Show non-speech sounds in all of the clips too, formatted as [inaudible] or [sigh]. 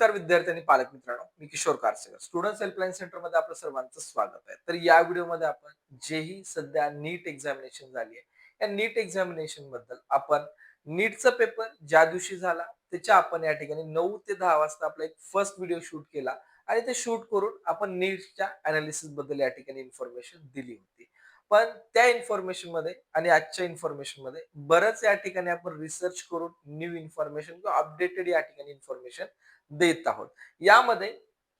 तर विद्यार्थ्यांनी पालक मित्रांनो मी किशोर कारसेकर. स्टुडंट हेल्पलाईन सेंटरमध्ये आपलं सर्वांचं स्वागत आहे. तर या व्हिडिओमध्ये आपण जेही सध्या नीट एक्झामिनेशन झाली आहे या नीट एक्झामिनेशनबद्दल आपण नीटचा पेपर ज्या दिवशी झाला त्याच्या आपण या ठिकाणी नऊ ते दहा वाजता आपला एक फर्स्ट व्हिडिओ शूट केला आणि ते शूट करून आपण नीटच्या अनालिसिसबद्दल या ठिकाणी इन्फॉर्मेशन दिली होती. पण त्या इन्फॉर्मेशनमध्ये आणि आजच्या इन्फॉर्मेशनमध्ये बरंच या ठिकाणी आपण रिसर्च करून न्यू इन्फॉर्मेशन किंवा अपडेटेड या ठिकाणी इन्फॉर्मेशन देत आहोत. यामध्ये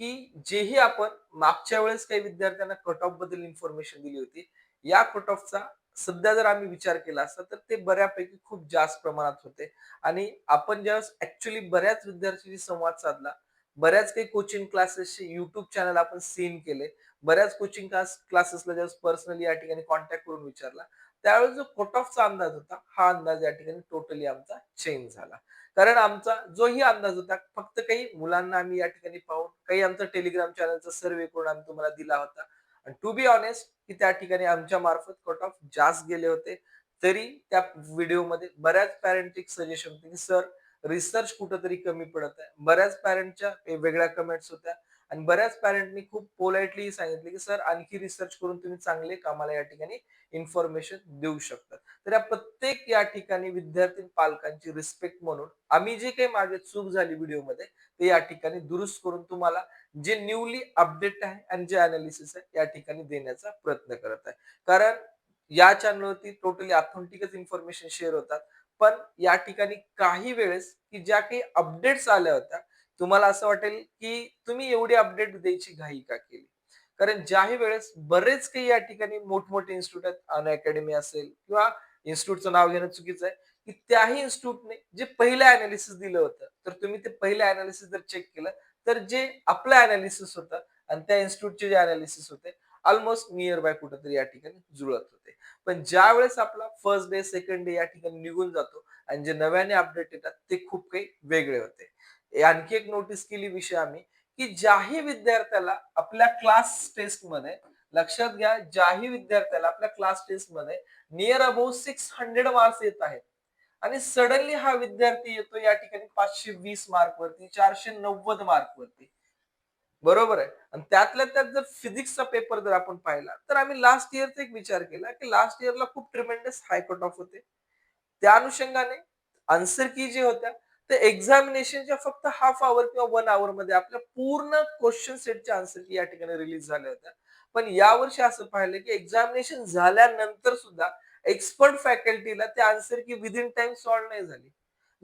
की जेही आपण मागच्या वेळेस काही विद्यार्थ्यांना कट ऑफबद्दल इन्फॉर्मेशन दिली होती या कट ऑफचा सध्या जर आम्ही विचार केला असता तर ते बऱ्यापैकी खूप जास्त प्रमाणात होते. आणि आपण ज्यावेळेस ऍक्च्युली बऱ्याच विद्यार्थ्यांशी संवाद साधला बऱ्याच काही कोचिंग क्लासेसचे युट्यूब चॅनल आपण सीन केले बऱ्याच कोचिंग क्लासेसला ज्यावेळेस पर्सनली या ठिकाणी कॉन्टॅक्ट करून विचारला. त्यावेळेस जो कट ऑफचा अंदाज होता हा अंदाज या ठिकाणी टोटली आमचा चेंज झाला. कारण आमचा जोही अंदाज होता फक्त काही मुलांना आम्ही या ठिकाणी पाहून काही आमचा टेलिग्राम चॅनलचा सर्वे करून आम्ही तुम्हाला दिला होता. आणि टू बी ऑनेस्ट की त्या ठिकाणी आमच्या मार्फत कट ऑफ जास्त गेले होते. तरी त्या व्हिडिओमध्ये बऱ्याच पॅरेंटिक सजेशन होते की सर रिसर्च कुठंतरी कमी पडत आहे. बऱ्याच पॅरेंटच्या वेगळ्या कमेंट्स होत्या. आणि बऱ्याच पॅरेंटनी खूप पोलाइटली सांगितले की सर आणखी रिसर्च करून तुम्ही चांगले कामाला या ठिकाणी इन्फॉर्मेशन देऊ शकतात तर या प्रत्येक या ठिकाणी विद्यार्थी पालकांची रिस्पेक्ट म्हणून आम्ही जे काही मागे चूक झाली व्हिडिओमध्ये ते या ठिकाणी दुरुस्त करून तुम्हाला जे न्यूली अपडेट आहे आणि जे अनालिसिस आहे या ठिकाणी देण्याचा प्रयत्न करत आहे. कारण या चॅनलवरती टोटली ऑथेंटिकच इन्फॉर्मेशन शेअर होतात. पण या ठिकाणी काही वेळेस की ज्या काही अपडेट्स आल्या होत्या तुम्हाला असं वाटेल की तुम्ही एवढी अपडेट द्यायची घाई का केली? कारण ज्याही वेळेस बरेच काही या ठिकाणी मोठमोठे इन्स्टिट्यूट आहेत अन अकॅडमी असेल किंवा इन्स्टिट्यूटचं नाव घेणं चुकीचं आहे की त्याही इन्स्टिट्यूटने जे पहिलं अनालिसिस दिलं होतं तर तुम्ही ते पहिलं अनालिसिस जर चेक केलं तर जे आपलं अनालिसिस होतं आणि त्या इन्स्टिट्यूटचे जे अनालिसिस होते ऑलमोस्ट नियर बाय कुठंतरी या ठिकाणी जुळत होते. पण ज्या वेळेस आपला फर्स्ट डे सेकंड डे या ठिकाणी निघून जातो आणि जे नव्याने अपडेट येतात ते खूप काही वेगळे होते. आणखी एक नोटीस केली विषय आम्ही की ज्याही विद्यार्थ्याला आपल्या क्लास टेस्टमध्ये लक्षात घ्या ज्याही विद्यार्थ्याला आपल्या क्लास टेस्टमध्ये near about six hundred marks येत आहेत. आणि सडनली हा विद्यार्थी येतो या ठिकाणी पाचशे वीस मार्क वरती चारशे नव्वद मार्क वरती. बरोबर आहे? आणि त्यातल्या त्यात जर फिजिक्सचा पेपर जर आपण पाहिला तर आम्ही लास्ट इयरचा एक विचार केला की लास्ट इयरला खूप ट्रिमेंडस हाय कट ऑफ होते. त्या अनुषंगाने आन्सर की जे होत्या तर एक्झामिनेशनच्या फक्त हाफ आवर किंवा वन आवर मध्ये आपल्या पूर्ण क्वेश्चन सेटच्या आन्सर या ठिकाणी रिलीज झाल्या होत्या पण यावर्षी असं पाहिलं की एक्झामिनेशन झाल्यानंतर सुद्धा एक्सपर्ट फॅकल्टीला ते आन्सर की विदिन टाइम सॉल्व्ह नाही झाली.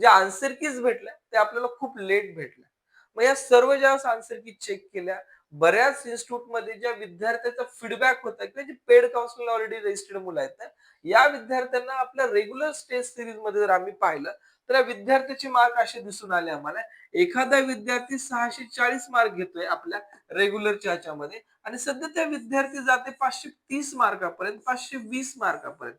जे आन्सर कीज भेटल्या ते आपल्याला खूप लेट भेटल्या. मग या सर्व ज्या आन्सर की चेक केल्या बऱ्याच इन्स्टिट्यूटमध्ये ज्या विद्यार्थ्याचा फीडबॅक होता किंवा जे पेड काउन्सिल ऑलरेडी रजिस्टर्ड मुलं आहेत या विद्यार्थ्यांना आपल्या रेग्युलर स्टेज सिरीजमध्ये जर आम्ही पाहिलं तर या विद्यार्थ्याचे मार्क असे दिसून आले आम्हाला. एखादा विद्यार्थी सहाशे चाळीस मार्क घेतोय आपल्या रेग्युलरच्या ह्याच्यामध्ये आणि सध्या त्या विद्यार्थी जाते पाचशे तीस मार्कापर्यंत पाचशे वीस मार्कापर्यंत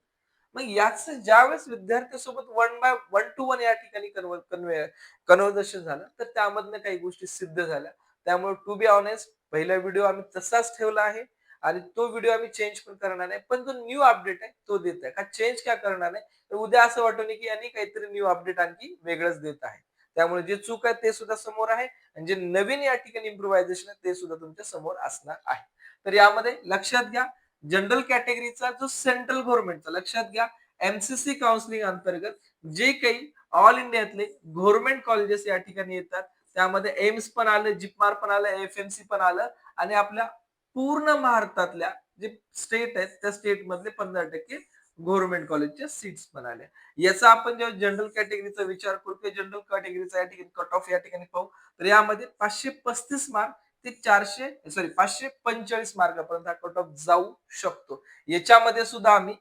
मग याच ज्यावेळेस विद्यार्थ्यासोबत one by one to one या ठिकाणी कन्वे कन्व्हर्सेशन झालं तर त्यामधनं काही गोष्टी सिद्ध झाल्या. त्यामुळे टू बी ऑनेस्ट पहिला व्हिडिओ आम्ही तसाच ठेवला आहे. आणि तो व्हिडिओ आम्ही चेंज पण करणार नाही पण जो न्यू अपडेट आहे तो देत आहे का चेंज काय करणार नाही? तर उद्या असं वाटून की यांनी काहीतरी न्यू अपडेट आणखी वेगळंच देत आहे. त्यामुळे जे चूक आहे ते सुद्धा समोर आहे. आणि जे नवीन या ठिकाणी इम्प्रुव्हायझेशन आहे ते सुद्धा तुमच्यासमोर असणार आहे. तर यामध्ये लक्षात घ्या जनरल कॅटेगरीचा जो सेंट्रल गव्हर्नमेंटचा लक्षात घ्या एमसीसी काउन्सिलिंग अंतर्गत जे काही ऑल इंडियातले गव्हर्नमेंट कॉलेजेस या ठिकाणी येतात. त्यामध्ये एम्स पण आलं जिपमार पण आलं एफ एम सी पण आलं. आणि आपल्या पूर्ण भारतातल्या जे स्टेट आहेत त्या स्टेट मधले पंधरा टक्के गव्हर्नमेंट कॉलेजच्या सीट्स म्हणाले. याचा आपण जेव्हा जनरल कॅटेगरीचा विचार करतो जनरल कॅटेगरीचा या ठिकाणी कट ऑफ या ठिकाणी पाहू तर यामध्ये पाचशे पस्तीस मार्क ते चारशे सॉरी पाचशे पंचेचाळीस मार्कापर्यंत हा कट ऑफ जाऊ शकतो. याच्यामध्ये सुद्धा आम्ही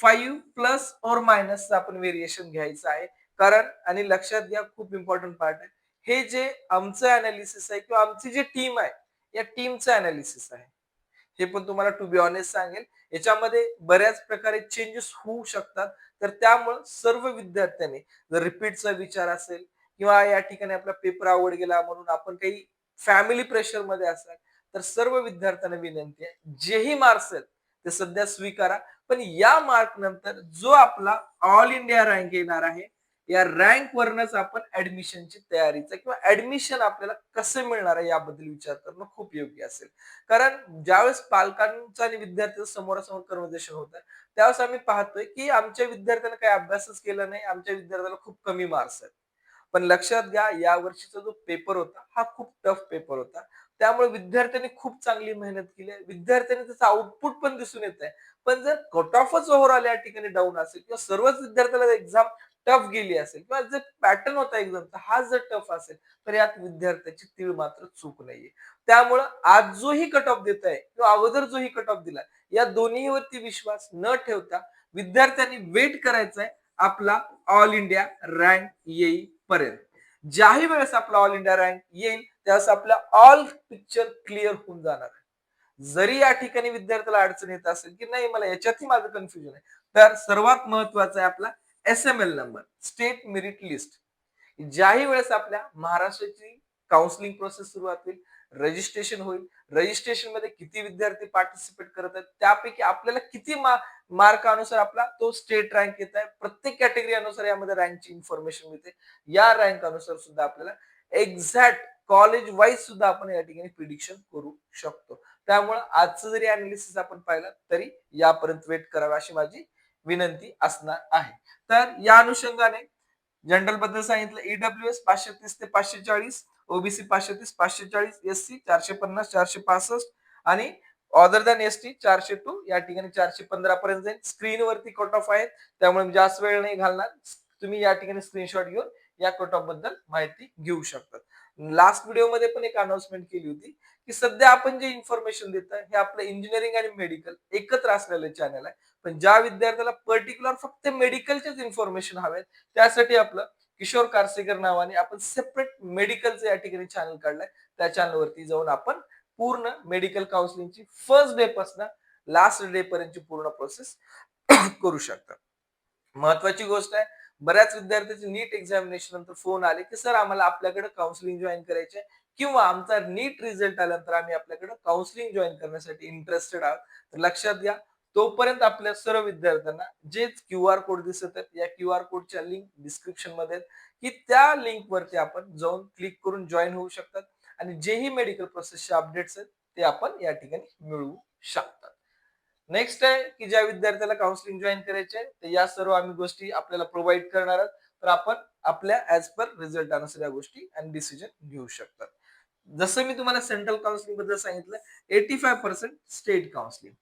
फाईव्ह प्लस और मायनस आपण व्हेरिएशन घ्यायचं आहे. कारण आणि लक्षात घ्या खूप इम्पॉर्टंट पार्ट आहे. हे जे आमचं अनालिसिस आहे किंवा आमची जी टीम आहे या टीमचं अनालिसिस आहे. हे पण तुम्हाला टू बी ऑनेस्ट सांगेल. याच्यामध्ये बऱ्याच प्रकारे चेंजेस होऊ शकतात. तर त्यामुळं सर्व विद्यार्थ्यांनी जर रिपीटचा विचार असेल किंवा या ठिकाणी आपला पेपर आवड गेला म्हणून आपण काही फॅमिली प्रेशरमध्ये असाल तर सर्व विद्यार्थ्यांना विनंती आहे जेही मार्क्स आहेत ते सध्या स्वीकारा. पण या मार्क नंतर जो आपला ऑल इंडिया रँक येणार आहे या रँक वरनच आपण ऍडमिशनची तयारीचा किंवा ऍडमिशन आपल्याला कसं मिळणार आहे याबद्दल विचार करणं खूप योग्य असेल. कारण ज्यावेळेस पालकांचा आणि विद्यार्थ्यांचं समोरासमोर कन्व्हर्सेशन होतं त्यावेळेस आम्ही पाहतोय की आमच्या विद्यार्थ्यांना काही अभ्यासच केला नाही आमच्या विद्यार्थ्याला खूप कमी मार्क्स आहेत. पण लक्षात घ्या या वर्षीचा जो पेपर होता हा खूप टफ पेपर होता. त्यामुळे विद्यार्थ्यांनी खूप चांगली मेहनत केली आहे. विद्यार्थ्यांनी त्याचा आउटपुट पण दिसून येत आहे पण जर कट ऑफच ओव्हरऑल या ठिकाणी डाऊन असेल किंवा सर्वच विद्यार्थ्याला एक्झाम टफ गेली असेल किंवा जर पॅटर्न होता एक्झामचा हा जर टफ असेल तर यात विद्यार्थ्याची तीळ मात्र चूक नाहीये. त्यामुळं आज जोही कट ऑफ देत आहे किंवा अगोदर जोही कट ऑफ दिला या दोन्हीवरती विश्वास न ठेवता विद्यार्थ्यांनी वेट करायचा आहे आपला ऑल इंडिया रँक येईपर्यंत. ज्याही वेळेस आपला ऑल इंडिया रँक येईल त्यावेळेस आपला ऑल पिक्चर क्लिअर होऊन जाणार आहे. जरी या ठिकाणी विद्यार्थ्याला अडचण येत असेल की नाही मला याच्यातही माझं कन्फ्युजन आहे. तर सर्वात महत्त्वाचा आहे आपला S M L number state merit list ज्याही वेळेस आपल्या महाराष्ट्राची काउन्सिलिंग प्रोसेस सुरुवात होईल रजिस्ट्रेशन होईल रजिस्ट्रेशनमध्ये किती विद्यार्थी पार्टिसिपेट करत आहेत त्यापैकी आपल्याला किती मार्कानुसार आपला तो स्टेट रँक येत आहे प्रत्येक कॅटेगरी अनुसार यामध्ये रँकची इन्फॉर्मेशन मिळते. या रँक अनुसार सुद्धा आपल्याला एक्झॅक्ट कॉलेज वाईज सुद्धा आपण या ठिकाणी प्रिडिक्शन करू शकतो. त्यामुळे आजचं जरी अनालिसिस आपण पाहिलं तरी यापर्यंत वेट करावा अशी माझी विनंती असणार आहे. तर या अनुषंगाने जनरलबद्दल सांगितलं ईडब्ल्यू एस पाचशे तीस ते पाचशे चाळीस ओबीसी पाचशे तीस पाचशे चाळीस एस सी चारशे पन्नास चारशे पासष्ट आणि ऑदर दॅन एस टी चारशे टू या ठिकाणी चारशे पंधरा पर्यंत जाईल. स्क्रीनवरती कट ऑफ आहेत. त्यामुळे जास्त वेळ नाही घालणार. तुम्ही या ठिकाणी स्क्रीनशॉट घेऊन या कट ऑफबद्दल माहिती घेऊ शकतात लास्ट व्हिडिओमध्ये पण एक अनाउन्समेंट केली होती की सध्या आपण जे इन्फॉर्मेशन देत आहे हे आपलं इंजिनिअरिंग आणि मेडिकल एकत्र असलेलं चॅनल आहे. पण ज्या विद्यार्थ्याला पर्टिक्युलर फक्त मेडिकलचेच इन्फॉर्मेशन हवेत त्यासाठी आपलं किशोर कारसेकर नावाने आपण सेपरेट मेडिकलचं या ठिकाणी चॅनल काढलंय. त्या चॅनलवरती जाऊन आपण पूर्ण मेडिकल काउन्सिलिंगची फर्स्ट डे पासून लास्ट डे पर्यंतची पूर्ण प्रोसेस [coughs] करू शकता. महत्वाची गोष्ट आहे बऱ्याच विद्यार्थ्यांचे नीट एक्झामिनेशन नंतर फोन आले की सर आम्हाला आपल्याकडे काउन्सिलिंग जॉईन करायचे किंवा आमचा नीट रिझल्ट आल्यानंतर आम्ही आपल्याकडे काउन्सिलिंग जॉईन करण्यासाठी इंटरेस्टेड आहोत. तर लक्षात घ्या तोपर्यंत आपल्या सर्व विद्यार्थ्यांना जे क्यू आर कोड दिसत आहेत या क्यू आर कोडच्या लिंक डिस्क्रिप्शनमध्ये की त्या लिंक वरती आपण जाऊन क्लिक करून जॉईन होऊ शकतात. आणि जेही मेडिकल प्रोसेसचे अपडेट्स आहेत ते आपण या ठिकाणी मिळवू शकतात. नेक्स्ट आहे की ज्या विद्यार्थ्याला काउन्सिलिंग जॉईन करायचे आहे तर या सर्व आम्ही गोष्टी आपल्याला प्रोव्हाइड करणार आहोत. तर आपण आपल्या ऍज पर रिझल्ट अनुसार या गोष्टी आणि डिसिजन घेऊ शकतात. जसं मी तुम्हाला सेंट्रल काउन्सिलिंगबद्दल सांगितलं eighty five percent state counselling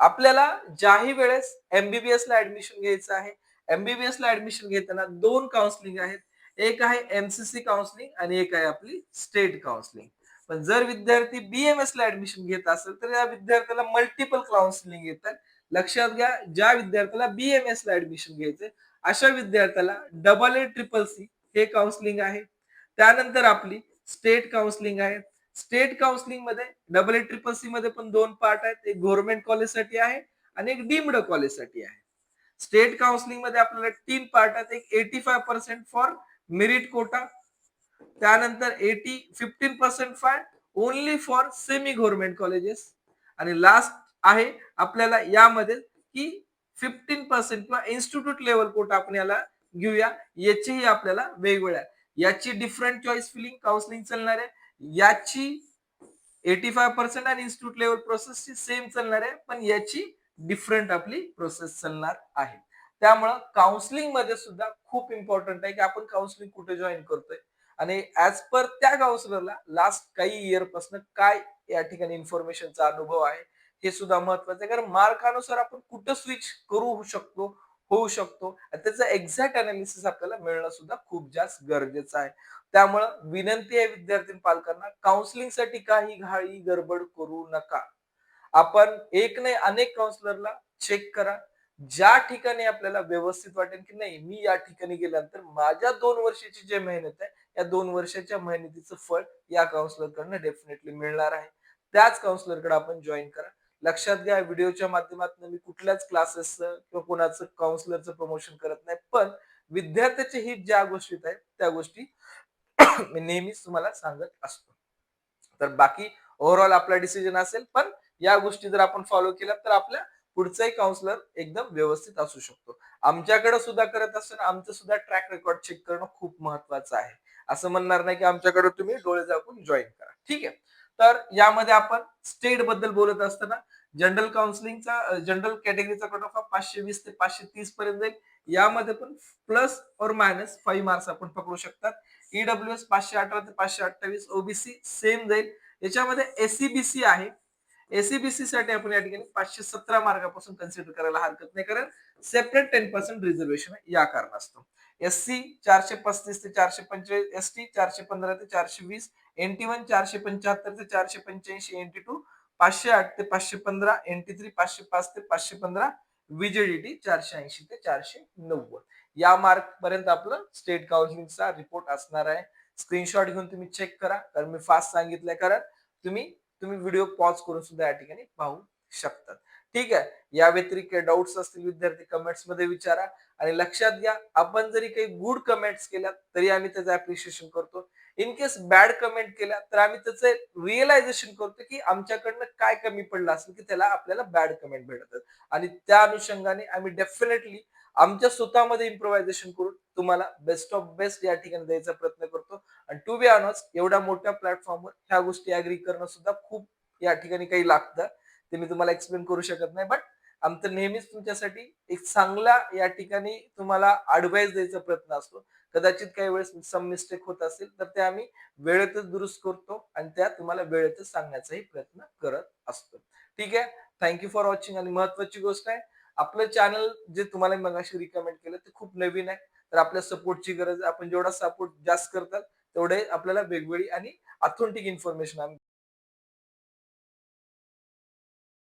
आपल्याला ज्याही वेळेस एमबीबीएस ला ऍडमिशन घ्यायचं आहे एमबीबीएस ला ऍडमिशन घेताना दोन काउन्सिलिंग आहेत. एक आहे एमसीसी काउन्सिलिंग आणि एक आहे आपली स्टेट काउन्सिलिंग पण जर विद्यार्थी बीएमएस ला ऍडमिशन घेत असेल तर या विद्यार्थ्याला मल्टिपल काउन्सिलिंग येतात. लक्षात घ्या ज्या विद्यार्थ्याला बीएमएस ला ऍडमिशन घ्यायचे अशा विद्यार्थ्याला डबल ए ट्रिपल सी हे काउन्सिलिंग आहे. त्यानंतर आपली स्टेट काउन्सिलिंग आहे. स्टेट काउन्सिलिंगमध्ये डबल ए ट्रिपल सी मध्ये पण दोन पार्ट आहेत. एक गव्हर्नमेंट कॉलेजसाठी आहे आणि एक डीम्ड कॉलेजसाठी आहे. स्टेट काउन्सिलिंगमध्ये आपल्याला तीन पार्ट आहेत. एक eighty five percent for merit quota त्यानंतर eighty fifteen percent five only for semi government colleges आणि लास्ट आहे आपल्याला यामध्ये की फिफ्टीन पर्सेंट किंवा इन्स्टिट्यूट लेवल कोटा आपण याला घेऊया. याचीही आपल्याला वेगवेगळ्या याची डिफरंट चॉईस फिलिंग काउन्सिलिंग चालणार आहे. याची एटी फाय पर्सेंट आणि इन्स्टिट्यूट लेवल प्रोसेसची सेम चालणार आहे. पण याची डिफरंट आपली प्रोसेस चालणार आहे. त्यामुळं काउन्सिलिंगमध्ये सुद्धा खूप इम्पॉर्टंट आहे की आपण काउन्सिलिंग कुठे जॉईन करतोय. आणि ऍज पर त्या काउन्सिलरला लास्ट काही इयरपासून काय या ठिकाणी इन्फॉर्मेशनचा अनुभव आहे हे सुद्धा महत्वाचं आहे. कारण मार्कानुसार आपण कुठं स्विच करू शकतो होऊ शकतो त्याचं एक्झॅक्ट अनालिसिस आपल्याला मिळणं सुद्धा खूप जास्त गरजेचं आहे. त्यामुळं विनंती आहे विद्यार्थी पालकांना काउन्सिलिंगसाठी काही घाई गडबड करू नका. आपण एक नाही अनेक काउन्सिलरला चेक करा. ज्या ठिकाणी आपल्याला व्यवस्थित वाटेल की नाही मी या ठिकाणी गेल्यानंतर माझ्या दोन वर्षाची जे मेहनत आहे या दोन वर्षाच्या मेहनतीचं फळ या काउन्सिलरकडनं डेफिनेटली मिळणार आहे. त्याच काउन्सिलरकडे आपण जॉईन करा. लक्षात घ्या व्हिडिओच्या माध्यमातून मी कुठल्याच क्लासेसचं किंवा कोणाचं काउन्सिलरचं प्रमोशन करत नाही पण विद्यार्थ्याचे हित ज्या गोष्टीत आहेत त्या गोष्टी [coughs] मी नेहमीच तुम्हाला सांगत असतो. तर बाकी ओव्हरऑल आपला डिसिजन असेल पण या गोष्टी जर आपण फॉलो केल्या तर आपल्या पुढचाही काउन्सिलर एकदम व्यवस्थित असू शकतो. आमच्याकडे सुद्धा करत असताना आमचं सुद्धा ट्रॅक रेकॉर्ड चेक करणं खूप महत्वाचं आहे. असं म्हणणार नाही की आमच्याकडे तुम्ही डोळे झाकून जॉईन करा. ठीक आहे? तर यामध्ये आपण स्टेटबद्दल बोलत असताना जनरल काउन्सिलिंगचा जनरल कॅटेगरीचा कट ऑफ हा पाचशे वीस ते पाचशे तीस पर्यंत जाईल. यामध्ये पण प्लस और मायनस फाईव्ह मार्क्स आपण पकडू शकतात. ईडब्ल्यू एस पाचशे अठरा ते पाचशे अठ्ठावीस ओबीसी सेम जाईल. याच्यामध्ये एससीबीसी आहे. एसीबीसी साठी आपण या ठिकाणी पाचशे सतरा मार्कापासून कन्सिडर करायला हरकत नाही कारण सेपरेट टेन पर्सेंट रिझर्वेशन या कारणास्तव एस सी चारशे पस्तीस ते चारशे पंचेचाळीस एस टी चारशे पंधरा ते चारशे वीस एन टी वन चारशे पंच्याहत्तर ते चारशे पंच्याऐंशी एन टी टू पाचशे आठ ते पाचशे पंधरा एन टी थ्री पाचशे पाच ते पाचशे पंधरा विजेडीटी चारशे ऐंशी ते चारशे नव्वद. या मार्क पर्यंत आपलं स्टेट काउन्सिलिंगचा रिपोर्ट असणार आहे. स्क्रीनशॉट घेऊन तुम्ही चेक करा कारण मी फास्ट सांगितलंय कारण तुम्ही तुम्ही व्हिडिओ पॉज करून सुद्धा या ठिकाणी पाहू शकतात. ठीक आहे? या व्यतिरिक्त डाऊट्स असतील विद्यार्थी कमेंट्समध्ये विचारा आणि लक्षात घ्या आपण जरी काही गुड कमेंट्स केल्या तरी आम्ही त्याचं अप्रिशिएशन करतो. इन केस बॅड कमेंट केल्या तर आम्ही त्याचं रिअलायझेशन करतो की आमच्याकडनं काय कमी पडलं असेल की त्याला आपल्याला बॅड कमेंट भेटतात. आणि त्या अनुषंगाने आम्ही डेफिनेटली आमच्या स्वतःमध्ये इम्प्रोव्हायझेशन करून तुम्हाला बेस्ट ऑफ बेस्ट या ठिकाणी द्यायचा प्रयत्न करतो. आणि टू बी ऑनस्ट एवढ्या मोठ्या प्लॅटफॉर्मवर ह्या गोष्टी अग्री करणं सुद्धा खूप या ठिकाणी काही लागतं. ते मी तुम्हाला एक्सप्लेन करू शकत नाही बट आमचं नेहमीच तुमच्यासाठी एक चांगला या ठिकाणी तुम्हाला ऍडवाइस द्यायचा प्रयत्न असतो. कदाचित काही वेळेस सम मिस्टेक होत असेल तर ते आम्ही वेळेतच दुरुस्त करतो आणि त्या तुम्हाला वेळेतच सांगण्याचाही प्रयत्न करत असतो. ठीक आहे? थँक्यू फॉर वॉचिंग आणि महत्वाची गोष्ट आहे आपलं चॅनल जे तुम्हाला मगाशी रिकमेंड केलं ते खूप नवीन आहे. तर आपल्या सपोर्टची गरज आहे. आपण जेवढा सपोर्ट जास्त करतात तेवढे आपल्याला वेगवेगळी आणि ऑथेंटिक इन्फॉर्मेशन आम्ही